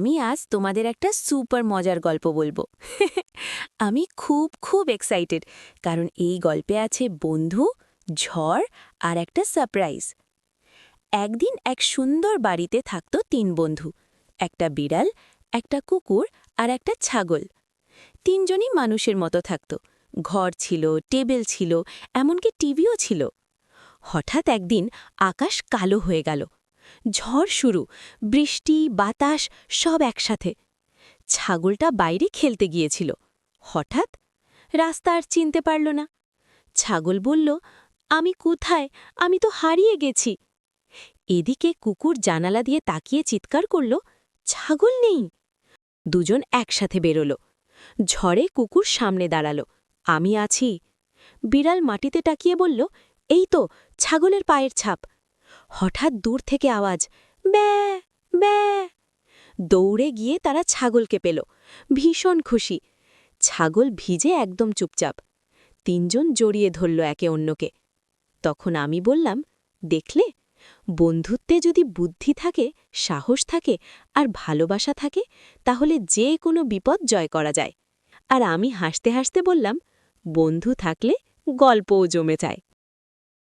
আমি আজ তোমাদের একটা সুপার মজার গল্প বলব। আমি খুব খুব এক্সাইটেড কারণ এই গল্পে আছে বন্ধু, ঝড় আর একটা সারপ্রাইজ একদিন এক সুন্দর বাড়িতে থাকত তিন বন্ধু, একটা বিড়াল, একটা কুকুর আর একটা ছাগল। তিনজনই মানুষের মতো থাকত, ঘর ছিল, টেবিল ছিল, এমনকি টিভিও ছিল। হঠাৎ একদিন আকাশ কালো হয়ে গেল ঝড় শুরু, বৃষ্টি, বাতাস সব একসাথে। ছাগলটা বাইরে খেলতে গিয়েছিল। হঠাৎ রাস্তা আর চিনতে পারল না। ছাগল বলল, আমি কোথায়? আমি তো হারিয়ে গেছি। এদিকে কুকুর জানালা দিয়ে তাকিয়ে চিৎকার করল, ছাগল নেই। দুজন একসাথে বেরোল। ঝড়ে কুকুর সামনে দাঁড়াল। আমি আছি। বিড়াল মাটিতে টাকিয়ে বলল, এই তো, ছাগলের পায়ের ছাপ। হঠাৎ দূর থেকে আওয়াজ, ব্যা ব্যা। দৌড়ে গিয়ে তারা ছাগলকে পেল। ভীষণ খুশি। ছাগল ভিজে একদম চুপচাপ। তিনজন জড়িয়ে ধরল একে অন্যকে। তখন আমি বললাম, দেখলে? বন্ধুত্বে যদি বুদ্ধি থাকে, সাহস থাকে, আর ভালোবাসা থাকে, তাহলে যে কোনো বিপদ জয় করা যায়। আর আমি হাসতে হাসতে বললাম, বন্ধু থাকলে গল্পও জমে যায়।